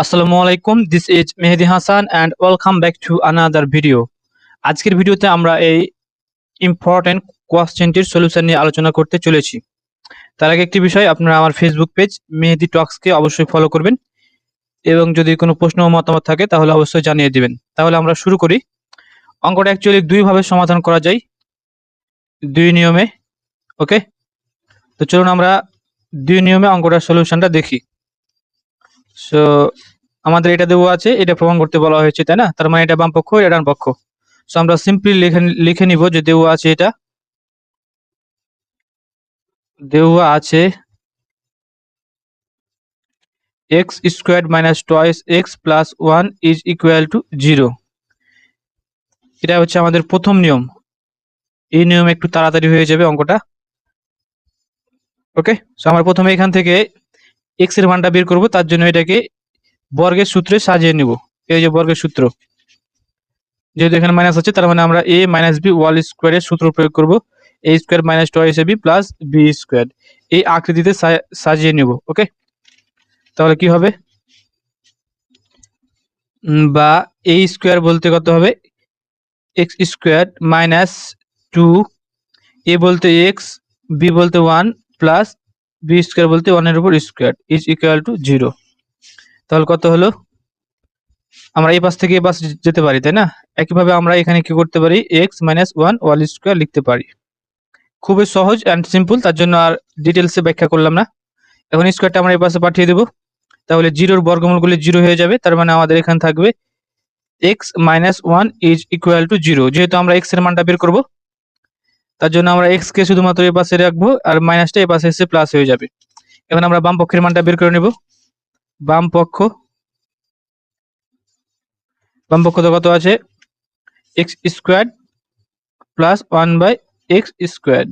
আসসালামু আলাইকুম this is Mehedi Hasan and welcome back to another video আজকের ভিডিওতে আমরা এই ইম্পর্টেন্ট কোয়েশ্চেনটির সলিউশন নিয়ে আলোচনা করতে চলেছি। তার আগে একটি বিষয়, আপনারা আমার ফেসবুক পেজ মেহেদি টক্সকে অবশ্যই ফলো করবেন এবং যদি কোনো প্রশ্ন মতামত থাকে, তাহলে অবশ্যই জানিয়ে দিবেন। তাহলে আমরা শুরু করি। অঙ্কটা অ্যাকচুয়ালি দুইভাবে সমাধান করা যায়। দুই নিয়মে ওকে তো চলুন আমরা দুই নিয়মে অঙ্কটার সলিউশনটা দেখি। সো আমাদের এটা দেওয়া আছে, এটা প্রমাণ করতে বলা হয়েছে, তাই না? তার মানে এটা বাম পক্ষ, এটা ডান পক্ষ। সো আমরা সিম্পলি লিখে লিখে নিব যে দেওয়া আছে এটা। দেওয়া আছে x square minus twice x plus one is equal to zero এটা হচ্ছে আমাদের প্রথম নিয়ম। এই নিয়ম একটু তাড়াতাড়ি হয়ে যাবে অঙ্কটা। ওকে সো আমরা প্রথমে এখান থেকে এক্সের মানটা বের করব, তার জন্য এটাকে বর্গের সূত্রে সাজিয়ে নিব। এই যে বর্গের সূত্র। যেহেতু এখানে মাইনাস আছে, তার মানে আমরা এ মাইনাস বি ওয়াল স্কোয়ারের সূত্র প্রয়োগ করব। A square minus twice a b plus b square এই আকৃতিতে সাজিয়ে নিব ওকে তাহলে কি হবে? বা এ স্কোয়ার বলতে কত হবে? X square minus two a বলতে এক্স বি বলতে ওয়ান প্লাস বি স্কোয়ার বলতে ওয়ানের উপর square is equal to zero তাহলে কত হলো? আমরা এই পাশ থেকে এই পাশ যেতে পারি, তাই না? একইভাবে আমরা এখানে কি করতে পারি? X minus one whole square লিখতে পারি। খুবই সহজ অ্যান্ড সিম্পল তার জন্য আর ডিটেলসে ব্যাখ্যা করলাম না। এখন স্কোয়ারটা আমরা এই পাশে পাঠিয়ে দেবো। তাহলে জিরোর বর্গমূলগুলি জিরো হয়ে যাবে, তার মানে আমাদের এখানে থাকবে x minus one is equal to zero যেহেতু আমরা এক্সের মানটা বের করব তার জন্য আমরা এক্স কে শুধুমাত্র এ পাশে রাখব আর মাইনাসটা এ পাশে এসে প্লাস হয়ে যাবে। এখন আমরা বাম পক্ষের মানটা বের করে নেব। বাম পক্ষ বাম পক্ষ তো কত আছে? X square plus one by x square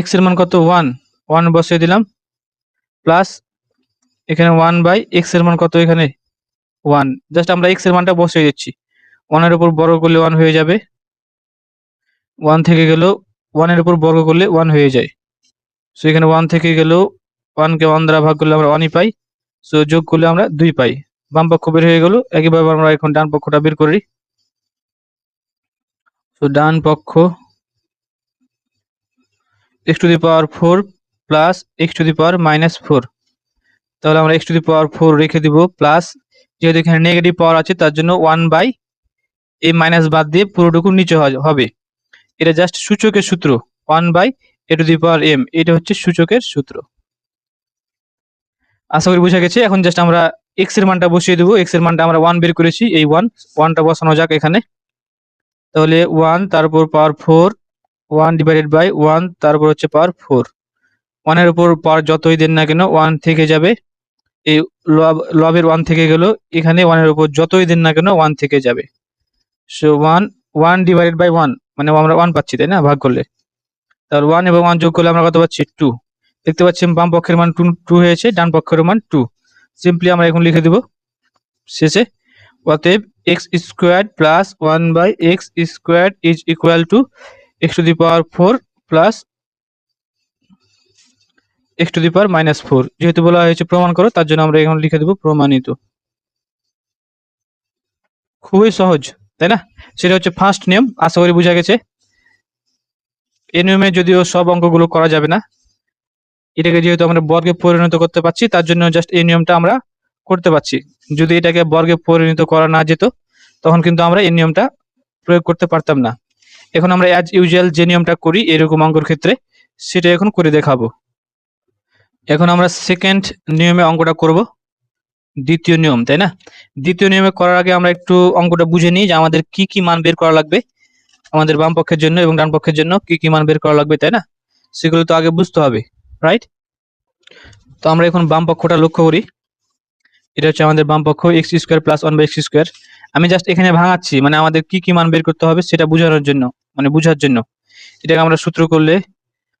এক্সের মান কত? ওয়ান ওয়ান বসিয়ে দিলাম। প্লাস এখানে ওয়ান বাই এক্সের মান কত এখানে? ওয়ান জাস্ট আমরা এক্সের মানটা বসিয়ে দিচ্ছি। ওয়ানের উপর বড় করলে ওয়ান হয়ে যাবে। ওয়ান থেকে গেলেও ওয়ানের উপর বর্গ করলে ওয়ান হয়ে যায়। সো এখানে ওয়ান থেকে গেলেও ওয়ানকে ওয়ান দ্বারা ভাগ করলে আমরা ওয়ানই পাই। সো যোগ করলে আমরা দুই পাই। বাম পক্ষ বের হয়ে গেল, একইভাবে আমরা এখন ডান পক্ষটা বের করি। তো ডান পক্ষ x to the power four plus x to the power minus four তাহলে আমরা x to the power four রেখে দিব প্লাস যেহেতু এখানে নেগেটিভ পাওয়ার আছে, তার জন্য ওয়ান বাই এই মাইনাস বাদ দিয়ে পুরোটুকু নিচে হবে। এটা জাস্ট সূচকের সূত্র। One by a to the power m এটা হচ্ছে সূচকের সূত্র। আশা করি বোঝা গেছে। এখন জাস্ট আমরা এক্সের মানটা বসিয়ে দেবো। এক্সের মানটা আমরা ওয়ান বের করেছি। এই ওয়ান ওয়ানটা বসানো যাক এখানে। তাহলে ওয়ান তারপর power four one divided by one তারপর হচ্ছে পাওয়ার ফোর ওয়ানের উপর পাওয়ার যতই দেন না কেন ওয়ান থেকে যাবে। এই লবের ওয়ান থেকে গেল। এখানে ওয়ানের উপর যতই দেন না কেন ওয়ান থেকে যাবে। So one one divided by one মানে আমরা ওয়ান পাচ্ছি, তাই না? ভাগ করলে। তাহলে ওয়ান এবং ওয়ান যোগ করলে আমরা কত পাচ্ছি? টু দেখতে পাচ্ছি বাম পক্ষের মান টু টু হয়েছে, ডান পক্ষের মান টু সিম্পলি আমরা এখন লিখে দেব। শেষে, অতএব x square plus one by x square is equal to x to the power four plus x to the power minus four যেহেতু বলা হয়েছে প্রমাণ করো, তার জন্য আমরা এখন লিখে দেবো প্রমাণিত। খুবই সহজ। তাই না? সেটা হচ্ছে ফার্স্ট নিয়ম আশা করি বোঝা গেছে। এই নিয়মে যদিও সব অঙ্কগুলো করা যাবে না, এটাকে যেহেতু আমরা বর্গে পরিণত করতে পারছি, তার জন্য জাস্ট এই নিয়মটা আমরা করতে পারছি। যদি এটাকে বর্গে পরিণত করা না যেত, তখন কিন্তু আমরা এই নিয়মটা প্রয়োগ করতে পারতাম না। এখন আমরা অ্যাজ ইউজুয়াল যে নিয়মটা করি, এরকম অঙ্কর ক্ষেত্রে, সেটা এখন করে দেখাবো। এখন আমরা সেকেন্ড নিয়মে অঙ্কটা করব। দ্বিতীয় নিয়ম, তাই না? দ্বিতীয় নিয়মে করার আগে আমরা একটু অঙ্কটা বুঝে নিই যে আমাদের কি কি মান বের করা লাগবে আমাদের বাম পক্ষের জন্য এবং ডান পক্ষের জন্য কি কি মান বের করা লাগবে, তাই না? সেগুলো তো আগে বুঝতে হবে রাইট তো আমরা এখন বাম পক্ষটা লক্ষ্য করি। এটা হচ্ছে আমাদের বাম পক্ষ x square plus one by x square আমি জাস্ট এখানে ভাঙাচ্ছি মানে আমাদের কি কি মান বের করতে হবে সেটা বোঝানোর জন্য মানে বোঝার জন্য। এটাকে আমরা সূত্র করলে,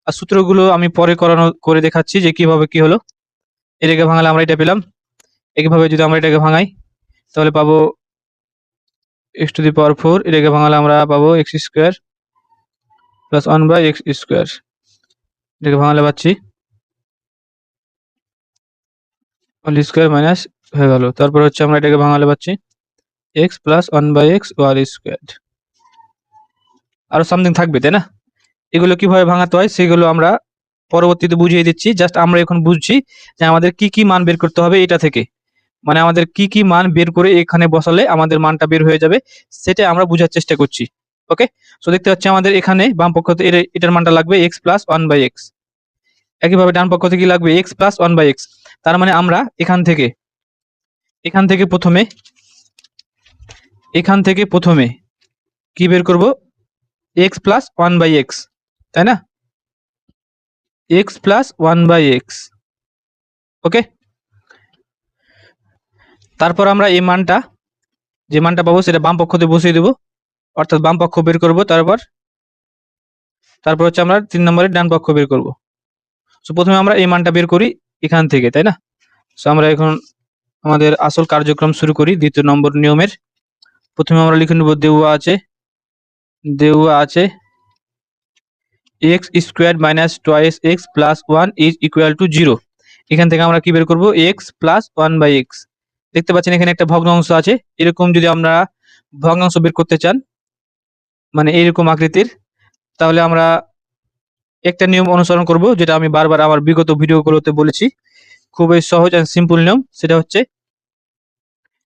আর সূত্রগুলো আমি পরে করানো, করে দেখাচ্ছি যে কীভাবে কি হলো। এটাকে ভাঙালে আমরা এটা পেলাম। একইভাবে যদি আমরা এটাকে ভাঙাই, তাহলে পাবো x to the power four এটাকে ভাঙালে আমরা পাবো x square plus one by x square এটাকে ভাঙালে পাচ্ছি হোল স্কোয়ার মাইনাস হয়ে গেল। তারপর হচ্ছে আমরা এটাকে ভাঙালে পাচ্ছি x plus one by x whole square আরও সামথিং থাকবে, তাই না? এগুলো কীভাবে ভাঙাতে হয় সেগুলো আমরা পরবর্তীতে বুঝিয়ে দিচ্ছি। জাস্ট আমরা এখন বুঝছি যে আমাদের কি কি মান বের করতে হবে এটা থেকে। মানে আমাদের কি কি মান বের করে এখানে বসালে আমাদের মানটা বের হয়ে যাবে, সেটা আমরা বোঝার চেষ্টা করছি। ওকে সো দেখতে পাচ্ছি আমাদের এখানে বাম পক্ষ থেকে এটার মানটা লাগবে x plus one by x একইভাবে ডান পক্ষ থেকে লাগবে x plus one by x তার মানে আমরা এখান থেকে এখান থেকে প্রথমে, এখান থেকে প্রথমে কি বের করব? X plus one by x তাই না? X plus one by x okay তারপর আমরা এই মানটা, যে মানটা পাবো সেটা বাম পক্ষতে বসিয়ে দেবো। অর্থাৎ বাম পক্ষ বের করব, তারপর তারপর হচ্ছে আমরা তিন নম্বরে ডান পক্ষ বের করব। সো প্রথমে আমরা এই মানটা বের করি এখান থেকে, তাই না? সো আমরা এখন আমাদের আসল কার্যক্রম শুরু করি, দ্বিতীয় নম্বর নিয়মের। প্রথমে আমরা লিখে নেব, দেওয়া আছে দেওয়া আছে x square minus twice x plus one is equal to zero এখান থেকে আমরা কি বের করব? X plus one by x দেখতে পাচ্ছেন এখানে একটা ভগ্নাংশ আছে। এরকম যদি আমরা ভগ্নাংশ বের করতে চান মানে এইরকম আকৃতির, তাহলে আমরা একটা নিয়ম অনুসরণ করব, যেটা আমি বারবার আমার বিগত ভিডিওগুলোতে বলেছি। খুবই সহজ অ্যান্ড সিম্পল নিয়ম, সেটা হচ্ছে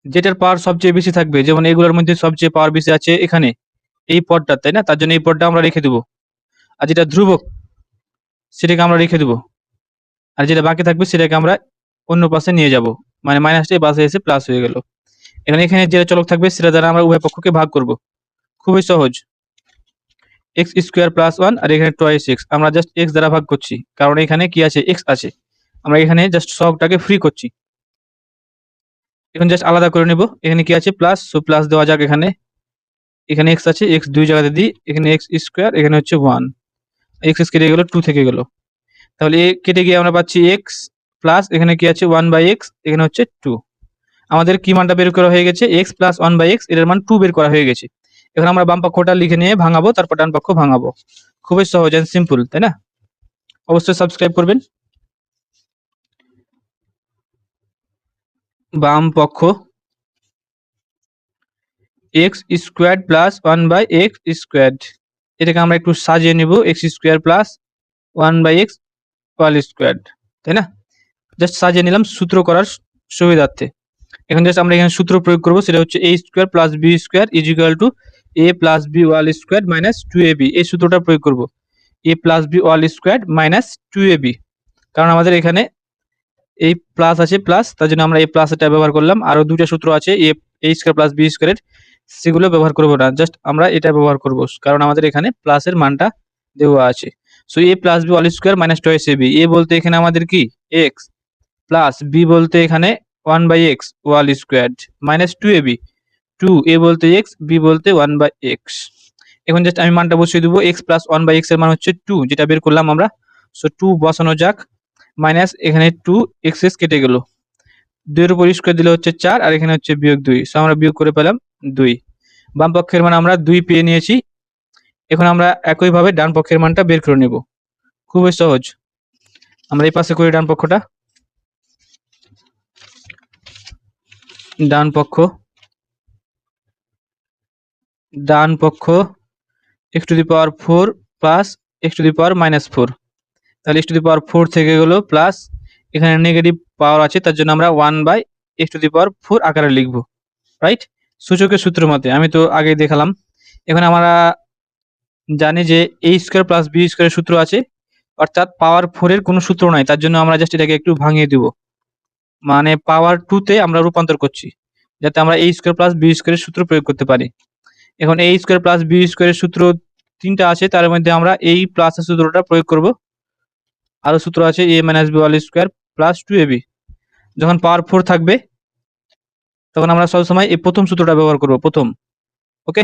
যেটার পাওয়ার সবচেয়ে বেশি থাকবে, যেমন এগুলোর মধ্যে সবচেয়ে পাওয়ার বেশি আছে এখানে, এই পদটা তাই না? তার জন্য এই পদটা আমরা রেখে দেবো। আর যেটা ধ্রুবক, সেটাকে আমরা রেখে দেবো। আর যেটা বাকি থাকবে, সেটাকে আমরা অন্য পাশে নিয়ে যাব। মানে মাইনাসটা পাশে এসে প্লাস হয়ে গেল। এখানে এখানে যেটা চলক থাকবে সেটা দ্বারা আমরা উভয় পক্ষকে ভাগ করব। খুবই সহজ। এক্স স্কোয়ার প্লাস ওয়ান আর এখানে টোয়াইস এক্স আমরা জাস্ট এক্স দ্বারা ভাগ করছি। কারণ এখানে কি আছে? এক্স আছে। আমরা এখানে জাস্ট সবটাকে ফ্রি করছি। এখন জাস্ট আলাদা করে নেব। এখানে কি আছে? প্লাস সো প্লাস দেওয়া যাক এখানে। এখানে এক্স আছে এক্স দুই জায়গাতে দিই। এখানে এক্স স্কোয়ার এখানে হচ্ছে ওয়ান এক্স এক্স কেটে গেল টু থেকে গেল। তাহলে এ কেটে গিয়ে আমরা পাচ্ছি এক্স প্লাস এখানে কি আছে? ওয়ান বাই এক্স এখানে হচ্ছে টু আমাদের কি মানটা বের করা হয়ে গেছে? এক্স প্লাস ওয়ান বাই এক্সের মান টু বের করা হয়ে গেছে। এখন আমরা বাম পক্ষটা লিখে নিয়ে ভাঙাবো, তারপর ডান পক্ষ ভাঙাবো। খুবই সহজ অ্যান্ড সিম্পল তাই না? অবশ্যই সাবস্ক্রাইব করবেন। বাম পক্ষ x square plus one by x square এটাকে আমরা একটু সাজিয়ে নিব x square plus one by x whole square তাই না? জাস্ট সাজিয়ে নিলাম সূত্র করার সুবিধার্থে। এখন জাস্ট আমরা এখানে সূত্র প্রয়োগ করব, সেটা হচ্ছে a square plus b square is equal to a plus b whole square minus two a b এই সূত্রটা প্রয়োগ করব। A plus b whole square minus two a b কারণ আমাদের এখানে এই প্লাস আছে প্লাস তার জন্য আমরা এই প্লাস এটা ব্যবহার করলাম। আরও দুটো সূত্র আছে a a square plus b স্কোয়ারের সেগুলো ব্যবহার করব না। জাস্ট আমরা এটা ব্যবহার করব, কারণ আমাদের এখানে প্লাসের মানটা দেওয়া আছে। So a plus b whole square minus twice a b a বলতে এখানে আমাদের কি? এক্স প্লাস বি বলতে এখানে one by x whole square minus two a b two a বলতে এক্স বি বলতে ওয়ান বাই এক্স এখন জাস্ট আমি মানটা বসিয়ে দেবো এক্স প্লাস ওয়ান বাই এক্সের মান হচ্ছে টু যেটা বের করলাম আমরা। সো টু বসানো যাক মাইনাস এখানে টু এক্স এস কেটে গেল। দুইয়ের উপর স্কোয়ার দিলে হচ্ছে চার, আর এখানে হচ্ছে বিয়োগ দুই। সো আমরা বিয়োগ করে পেলাম দুই। বাম পক্ষের মান আমরা দুই পেয়ে নিয়েছি। এখন আমরা একইভাবে ডান পক্ষের মানটা বের করে নেব। খুবই সহজ। আমরা এই পাশে করি ডান পক্ষটা। ডান পক্ষ। ডান পক্ষ x to the power four plus x to the power minus four তাহলে x to the power four থেকে গেলো প্লাস এখানে নেগেটিভ পাওয়ার আছে, তার জন্য আমরা one by x to the power four আকারে লিখব রাইট সূচকের সূত্র মতে, আমি তো আগেই দেখালাম। এখন আমরা জানি যে এ স্কোয়ার প্লাস বি স্কোয়ারের সূত্র আছে, অর্থাৎ পাওয়ার ফোর এর কোনো সূত্র নাই, তার জন্য আমরা জাস্ট এটাকে একটু ভাঙিয়ে দিব। মানে পাওয়ার টু তে আমরা রূপান্তর করছি, যাতে আমরা এ স্কোয়ার প্লাস বি স্কোয়ারের সূত্র প্রয়োগ করতে পারি। এখন এ স্কোয়ার প্লাস বি স্কোয়ারের সূত্র তিনটা আছে, তার মধ্যে আমরা এই প্লাসের সূত্রটা প্রয়োগ করব। আরও সূত্র আছে a minus b whole square plus two a b যখন পাওয়ার ফোর থাকবে, তখন আমরা সবসময় এই প্রথম সূত্রটা ব্যবহার করব, প্রথম। ওকে?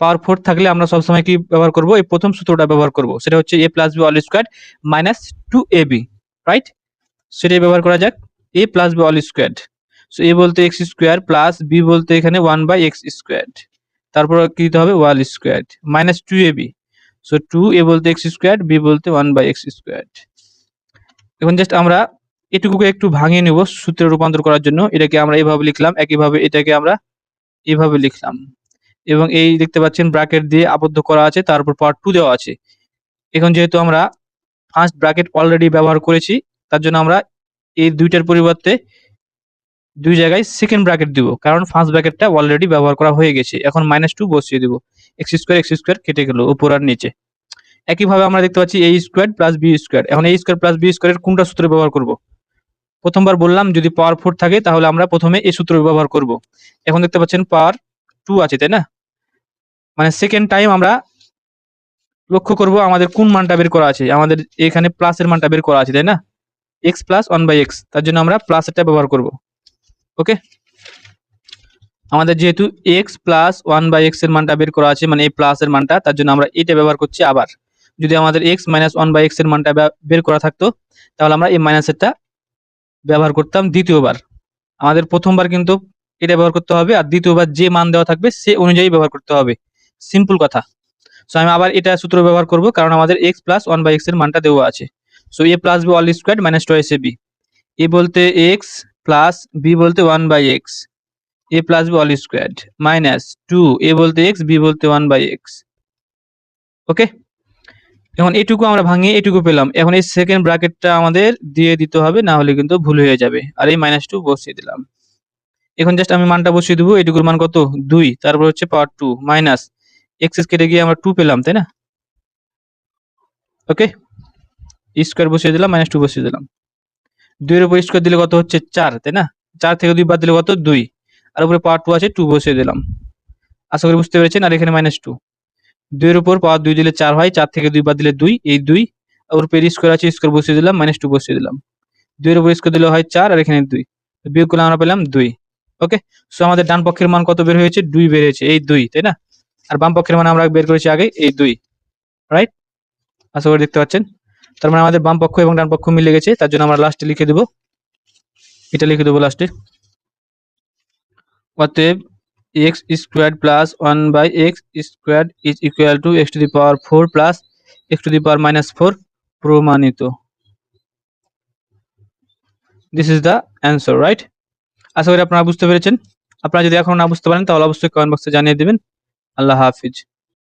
পাওয়ার ফোর থাকলে আমরা সবসময় কি ব্যবহার করব? এই প্রথম সূত্রটা ব্যবহার করব। সেটা হচ্ছে a plus b all square minus two a b right সেটাই ব্যবহার করা যাক। A plus b all square so a বলতে এক্স স্কোয়ার প্লাস বি বলতে এখানে ওয়ান বাই এক্স স্কোয়ার তারপর কি দিতে হবে? Whole square minus two a b so two a বলতে এক্স স্কোয়ার বি বলতে ওয়ান বাই এক্স স্কোয়ার এখন জাস্ট আমরা এটুকুকে একটু ভাঙিয়ে নেব সূত্রে রূপান্তর করার জন্য। এটাকে আমরা এইভাবে লিখলাম, একইভাবে এটাকে আমরা এইভাবে লিখলাম। এবং এই দেখতে পাচ্ছেন ব্র্যাকেট দিয়ে আবদ্ধ করা আছে, তারপর পার্ট টু দেওয়া আছে। এখন যেহেতু আমরা ফার্স্ট ব্র্যাকেট অলরেডি ব্যবহার করেছি, তার জন্য আমরা এই দুইটার পরিবর্তে দুই জায়গায় সেকেন্ড ব্র্যাকেট দিব। কারণ ফার্স্ট ব্র্যাকেটটা অলরেডি ব্যবহার করা হয়ে গেছে। এখন মাইনাস টু বসিয়ে দিব। এক্স স্কোয়ার এক্স স্কোয়ার কেটে গেল উপর আর নিচে। একইভাবে আমরা দেখতে পাচ্ছি এই স্কোয়ার প্লাস বি স্কোয়ার এখন এই স্কোয়ার প্লাস বি স্কোয়ারের কোনটা সূত্র ব্যবহার করব? প্রথমবার বললাম যদি পাওয়ার ফোর থাকে তাহলে আমরা প্রথমে এই সূত্র ব্যবহার করব। এখন দেখতে পাচ্ছেন পাওয়ার টু আছে, তাই না? মানে সেকেন্ড টাইম আমরা লক্ষ্য করব আমাদের কোন মানটা বের করা আছে। আমাদের এখানে প্লাসের মানটা বের করা আছে, তাই না? X plus one by x তার জন্য আমরা প্লাসেরটা ব্যবহার করব। ওকে আমাদের যেহেতু এক্স প্লাস ওয়ান বাই এক্সের মানটা বের করা আছে মানে এই প্লাসের মানটা, তার জন্য আমরা এটা ব্যবহার করছি আবার। যদি আমাদের এক্স মাইনাস ওয়ান বাই এক্সের মানটা বের করা থাকতো, তাহলে আমরা এই মাইনাসেরটা ব্যবহার করতাম দ্বিতীয়বার। আমাদের প্রথমবার কিন্তু এটা ব্যবহার করতে হবে, আর দ্বিতীয়বার যে মান দেওয়া থাকবে, সে অনুযায়ী ব্যবহার করতে হবে। সিম্পল কথা। সো আমি আবার এটা সূত্র ব্যবহার করব, কারণ আমাদের এক্স প্লাস ওয়ান বাই এক্সের মানটা দেওয়া আছে। So a plus b all square minus two s b a বলতে এক্স প্লাস বি বলতে one by x a plus b all square minus two a বলতে এক্স বি বলতে one by x okay এখন এটুকু আমরা ভাঙিয়ে এটুকু পেলাম। এখন এই সেকেন্ড ব্র্যাকেটটা আমাদের দিয়ে দিতে হবে, না হলে কিন্তু ভুল হয়ে যাবে। আর এই মাইনাস টু বসিয়ে দিলাম। এখন জাস্ট আমি মানটা বসিয়ে দেবো। এটুকুর মান কত? দুই। তারপর হচ্ছে পাওয়ার টু মাইনাস এক্সেস কেটে গিয়ে আমরা টু পেলাম, তাই না? ওকে স্কোয়ার বসিয়ে দিলাম মাইনাস টু বসিয়ে দিলাম। দুইয়ের উপর স্কোয়ার দিলে কত হচ্ছে চার, তাই না? চার থেকে দুই বাদ দিলে কত? দুই। আর উপরে পাওয়ার টু আছে টু বসিয়ে দিলাম। আশা করি বুঝতে পেরেছেন, আর এখানে মাইনাস টু দুইয়ের উপর পাওয়ার দুই দিলে চার হয়, চার থেকে দুই বাদ দিলে দুই, এই দুই। আর উপরে স্কোয়ার আছে স্কোয়ার বসিয়ে দিলাম মাইনাস টু বসিয়ে দিলাম। দুইয়ের উপর স্কোয়ার দিলে হয় চার, আর এখানে দুই। বিয়োগ করলে আমরা পেলাম দুই। ওকে সো আমাদের ডান পক্ষের মান কত বের হয়েছে? দুই বের হয়েছে, এই দুই, তাই না? আর বাম পক্ষের মান আমরা বের করেছি আগে, এই দুই। রাইট আশা করি দেখতে পাচ্ছেন? তার মানে আমাদের বাম পক্ষ এবং ডান পক্ষ মিলে গেছে, তার জন্য আমরা লাস্টে লিখে দেবো। এটা লিখে দেবো লাস্টে অতএব x square plus one by x square is equal to x to the power four plus x to the power minus four প্রমাণিত। This is the answer right আশা করি আপনারা বুঝতে পেরেছেন। আপনারা যদি এখন না বুঝতে পারেন, তাহলে অবশ্যই কমেন্ট বক্সে জানিয়ে দেবেন। আল্লাহ হাফিজ।